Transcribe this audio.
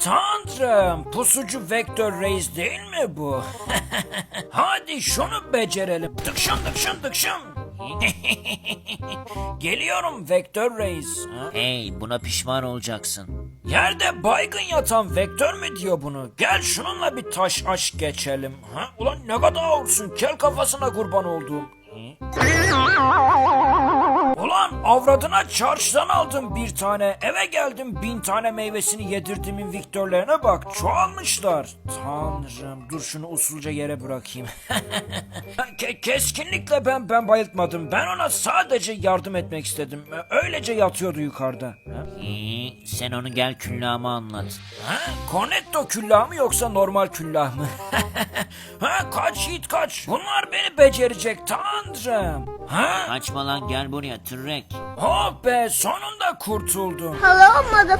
Tanrım pusucu Vektör Reis değil mi bu? Hadi şunu becerelim. Tıkşın tıkşın tıkşın. Geliyorum Vektör Reis. Ha? Hey buna pişman olacaksın. Yerde baygın yatan Vektör mü diyor bunu? Gel şununla bir taş aş geçelim. Ha? Ulan ne kadar ağırsın kel kafasına kurban olduğum. Ulan avradına çarşıdan aldım bir tane. Eve geldim bin tane meyvesini yedirdiğimin Viktörlerine bak. Çoğalmışlar. Tanrım dur şunu usulca yere bırakayım. Ke- keskinlikle ben ben bayıltmadım. Ben ona sadece yardım etmek istedim. Öylece yatıyordu yukarıda. Ha? Sen onu gel küllama anlat. Ha? Cornetto küllah mı yoksa normal küllah mı? ha kaç yiğit kaç. Bunlar beni becerecek tanrım. Ha? Kaçma lan gel buraya tırrek. Oh be sonunda kurtuldum. Hello, mother.